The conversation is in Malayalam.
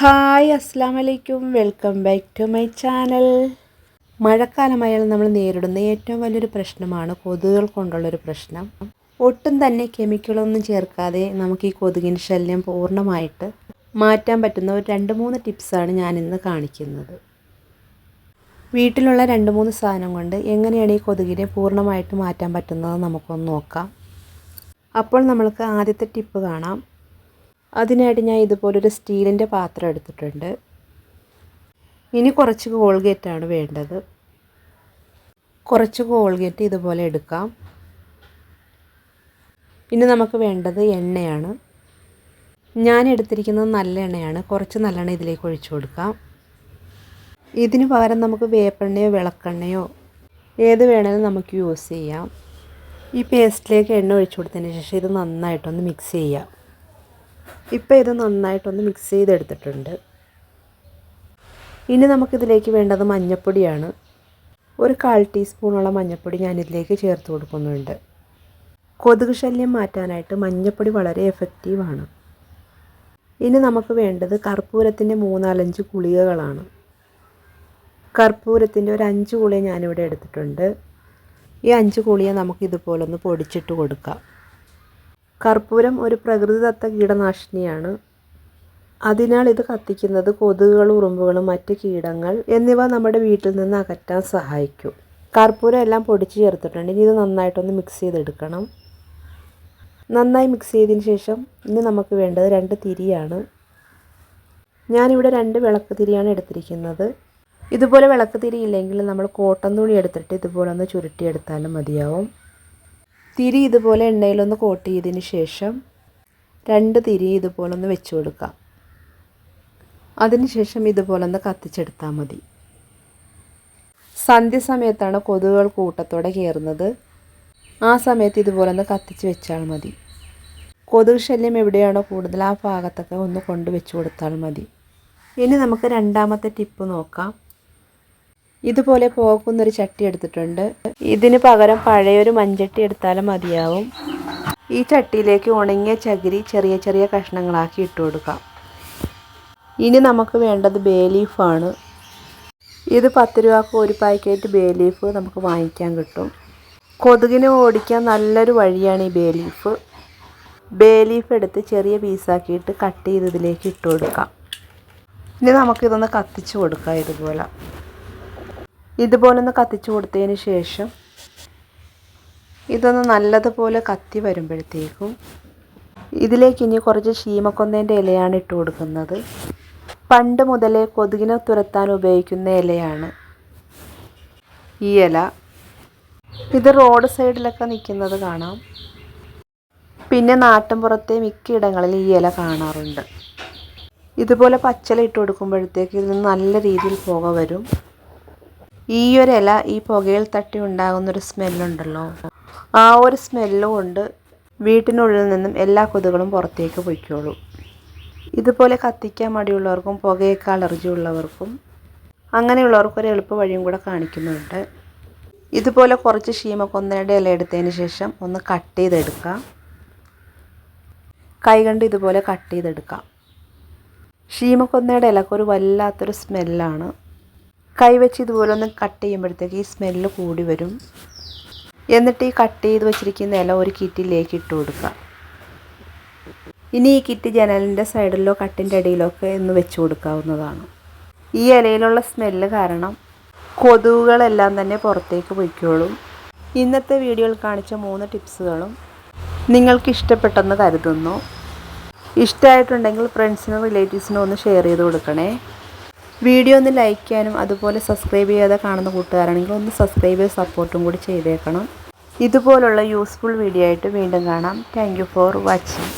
ഹായ് അസ്സാം വലൈക്കും welcome back to my channel. മഴക്കാലമായാൽ നമ്മൾ നേരിടുന്ന ഏറ്റവും വലിയൊരു പ്രശ്നമാണ് കൊതുകുകൾ കൊണ്ടുള്ളൊരു പ്രശ്നം. ഒട്ടും തന്നെ കെമിക്കലൊന്നും ചേർക്കാതെ നമുക്ക് ഈ കൊതുകിന്റെ ശല്യം പൂർണമായിട്ട് മാറ്റാൻ പറ്റുന്ന ഒരു രണ്ട് മൂന്ന് ടിപ്സാണ് ഞാനിന്ന് കാണിക്കുന്നത്. വീട്ടിലുള്ള രണ്ട് മൂന്ന് സാധനം കൊണ്ട് എങ്ങനെയാണ് ഈ കൊതുകിനെ പൂർണമായിട്ട് മാറ്റാൻ പറ്റുന്നത് നമുക്കൊന്ന് നോക്കാം. അപ്പോൾ നമ്മൾക്ക് ആദ്യത്തെ ടിപ്പ് കാണാം. അതിനായിട്ട് ഞാൻ ഇതുപോലൊരു സ്റ്റീലിന്റെ പാത്രം എടുത്തിട്ടുണ്ട്. ഇനി കുറച്ച് കോൾഗേറ്റാണ് വേണ്ടത്. കുറച്ച് കോൾഗേറ്റ് ഇതുപോലെ എടുക്കാം. ഇനി നമുക്ക് വേണ്ടത് എണ്ണയാണ്. ഞാൻ എടുത്തിരിക്കുന്നത് നല്ല എണ്ണയാണ്. കുറച്ച് നല്ലെണ്ണ ഇതിലേക്ക് ഒഴിച്ചു കൊടുക്കാം. ഇതിന് പകരം നമുക്ക് വേപ്പെണ്ണയോ വിളക്കെണ്ണയോ ഏത് വേണേലും നമുക്ക് യൂസ് ചെയ്യാം. ഈ പേസ്റ്റിലേക്ക് എണ്ണ ഒഴിച്ചു കൊടുത്തതിന് ശേഷം ഇത് നന്നായിട്ടൊന്ന് മിക്സ് ചെയ്യാം. ഇപ്പോൾ ഇത് നന്നായിട്ടൊന്ന് മിക്സ് ചെയ്തെടുത്തിട്ടുണ്ട്. ഇനി നമുക്കിതിലേക്ക് വേണ്ടത് മഞ്ഞപ്പൊടിയാണ്. ഒരു കാൽ ടീസ്പൂണോളം മഞ്ഞൾപ്പൊടി ഞാനിതിലേക്ക് ചേർത്ത് കൊടുക്കുന്നുണ്ട്. കൊതുക് ശല്യം മാറ്റാനായിട്ട് മഞ്ഞൾപ്പൊടി വളരെ എഫക്റ്റീവാണ് ഇനി നമുക്ക് വേണ്ടത് കർപ്പൂരത്തിന്റെ മൂന്നാലഞ്ച് ഗുളികകളാണ്. കർപ്പൂരത്തിന്റെ ഒരു അഞ്ച് ഗുളിക ഞാനിവിടെ എടുത്തിട്ടുണ്ട്. ഈ അഞ്ച് ഗുളിക നമുക്ക് ഇതുപോലെ ഒന്ന് പൊടിച്ചിട്ട് കൊടുക്കാം. കർപ്പൂരം ഒരു പ്രകൃതിദത്ത കീടനാശിനിയാണ്. അതിനാൽ ഇത് കത്തിക്കുന്നത് കൊതുകുകൾ ഉറുമ്പുകളും മറ്റ് കീടങ്ങൾ എന്നിവ നമ്മുടെ വീട്ടിൽ നിന്ന് അകറ്റാൻ സഹായിക്കും. കർപ്പൂരം എല്ലാം പൊടിച്ച് ചേർത്തിട്ടുണ്ട്. ഇനി ഇത് നന്നായിട്ടൊന്ന് മിക്സ് ചെയ്തെടുക്കണം. നന്നായി മിക്സ് ചെയ്തതിന് ശേഷം ഇനി നമുക്ക് വേണ്ടത് രണ്ട് തിരിയാണ്. ഞാനിവിടെ രണ്ട് വിളക്ക് തിരിയാണ് എടുത്തിരിക്കുന്നത്. ഇതുപോലെ വിളക്ക് തിരി ഇല്ലെങ്കിൽ നമ്മൾ കോട്ടൻ തുണി എടുത്തിട്ട് ഇതുപോലെ ഒന്ന് ചുരുട്ടിയെടുത്താലും മതിയാവും. തിരി ഇതുപോലെ എണ്ണയിലൊന്ന് കോട്ട് ചെയ്തതിന് ശേഷം രണ്ട് തിരി ഇതുപോലെ ഒന്ന് വെച്ച് കൊടുക്കാം. അതിനുശേഷം ഇതുപോലെ ഒന്ന് കത്തിച്ചെടുത്താൽ മതി. സന്ധ്യ സമയത്താണ് കൊതുകുകൾ കൂട്ടത്തോടെ കയറുന്നത് ആ സമയത്ത് ഇതുപോലെ ഒന്ന് കത്തിച്ച് വെച്ചാൽ മതി. കൊതുക് ശല്യം എവിടെയാണോ കൂടുതൽ ആ ഭാഗത്തൊക്കെ ഒന്ന് കൊണ്ട് വെച്ച് കൊടുത്താൽ മതി. ഇനി നമുക്ക് രണ്ടാമത്തെ ടിപ്പ് നോക്കാം. ഇതുപോലെ പോക്കുന്നൊരു ചട്ടി എടുത്തിട്ടുണ്ട്. ഇതിന് പകരം പഴയൊരു മൺചട്ടി എടുത്താലും മതിയാവും. ഈ ചട്ടിയിലേക്ക് ഉണങ്ങിയ ചകിരി ചെറിയ ചെറിയ കഷ്ണങ്ങളാക്കി ഇട്ട് കൊടുക്കാം. ഇനി നമുക്ക് വേണ്ടത് ബേ ലീഫാണ്. ഇത് പത്ത് രൂപക്ക് ഒരു പാക്കറ്റ് ബേ ലീഫ് നമുക്ക് വാങ്ങിക്കാൻ കിട്ടും. കൊതുകിനെ ഓടിക്കാൻ നല്ലൊരു വഴിയാണ് ഈ ബേ ലീഫ്. ബേ ലീഫ് എടുത്ത് ചെറിയ പീസാക്കിയിട്ട് കട്ട് ചെയ്ത് ഇതിലേക്ക് ഇട്ട് കൊടുക്കാം. ഇനി നമുക്കിതൊന്ന് കത്തിച്ച് കൊടുക്കാം ഇതുപോലെ. ഇതുപോലെ ഒന്ന് കത്തിച്ചു കൊടുത്തതിന് ശേഷം ഇതൊന്ന് നല്ലതുപോലെ കത്തി വരുമ്പോഴത്തേക്കും ഇതിലേക്ക് ഇനി കുറച്ച് ശീമക്കൊന്നേന്റെ ഇലയാണ് ഇട്ട് കൊടുക്കുന്നത്. പണ്ട് മുതലേ കൊതുകിനെ തുരത്താൻ ഉപയോഗിക്കുന്ന ഇലയാണ് ഈ ഇല. ഇത് റോഡ് സൈഡിലൊക്കെ നിൽക്കുന്നത് കാണാം. പിന്നെ നാട്ടിൻപുറത്തെ മിക്ക ഇടങ്ങളിൽ ഈ ഇല കാണാറുണ്ട്. ഇതുപോലെ പച്ചില ഇട്ട് കൊടുക്കുമ്പോഴത്തേക്ക് ഇതിന് നല്ല രീതിയിൽ പുക വരും. ഈ ഒരു ഇല ഈ പുകയിൽ തട്ടി ഉണ്ടാകുന്നൊരു സ്മെല്ലുണ്ടല്ലോ. ആ ഒരു സ്മെല്ല് കൊണ്ട് വീട്ടിനുള്ളിൽ നിന്നും എല്ലാ കൊതുകളും പുറത്തേക്ക് പൊയ്ക്കോളും. ഇതുപോലെ കത്തിക്കാൻ മടിയുള്ളവർക്കും പുകയൊക്കെ അലർജി ഉള്ളവർക്കും അങ്ങനെയുള്ളവർക്കും ഒരു എളുപ്പ വഴിയും കൂടെ കാണിക്കുന്നുണ്ട്. ഇതുപോലെ കുറച്ച് ശീമക്കൊന്നയുടെ ഇല എടുത്തതിന് ശേഷം ഒന്ന് കട്ട് ചെയ്തെടുക്കാം. കൈ കണ്ട് ഇതുപോലെ കട്ട് ചെയ്തെടുക്കാം. ശീമക്കൊന്നയുടെ ഇലക്കൊരു വല്ലാത്തൊരു സ്മെല്ലാണ്. കൈവച്ച് ഇതുപോലെ ഒന്ന് കട്ട് ചെയ്യുമ്പോഴത്തേക്ക് ഈ സ്മെല്ല് കൂടി വരും. എന്നിട്ട് ഈ കട്ട് ചെയ്ത് വെച്ചിരിക്കുന്ന ഇല ഒരു കിറ്റിലേക്ക് ഇട്ട് കൊടുക്കുക. ഇനി ഈ കിറ്റ് ജനലിന്റെ സൈഡിലോ കട്ടിന്റെ അടിയിലോ ഒക്കെ ഒന്ന് വെച്ച് കൊടുക്കാവുന്നതാണ്. ഈ ഇലയിലുള്ള സ്മെല്ല് കാരണം കൊതുകുകളെല്ലാം തന്നെ പുറത്തേക്ക് പൊയ്ക്കോളും. ഇന്നത്തെ വീഡിയോയിൽ കാണിച്ച മൂന്ന് ടിപ്സുകളും നിങ്ങൾക്ക് ഇഷ്ടപ്പെട്ടെന്ന് കരുതുന്നു. ഇഷ്ടമായിട്ടുണ്ടെങ്കിൽ ഫ്രണ്ട്സിനും റിലേറ്റീവ്സിനും ഒന്ന് ഷെയർ ചെയ്ത് കൊടുക്കണേ. വീഡിയോ ഒന്ന് ലൈക്ക് ചെയ്യാനും അതുപോലെ സബ്സ്ക്രൈബ് ചെയ്യാതെ കാണുന്ന കൂട്ടുകാരാണെങ്കിൽ ഒന്ന് സബ്സ്ക്രൈബ് ചെയ്ത് സപ്പോർട്ടും കൂടി ചെയ്തേക്കണം. ഇതുപോലുള്ള യൂസ്ഫുൾ വീഡിയോ ആയിട്ട് വീണ്ടും കാണാം. Thank for watching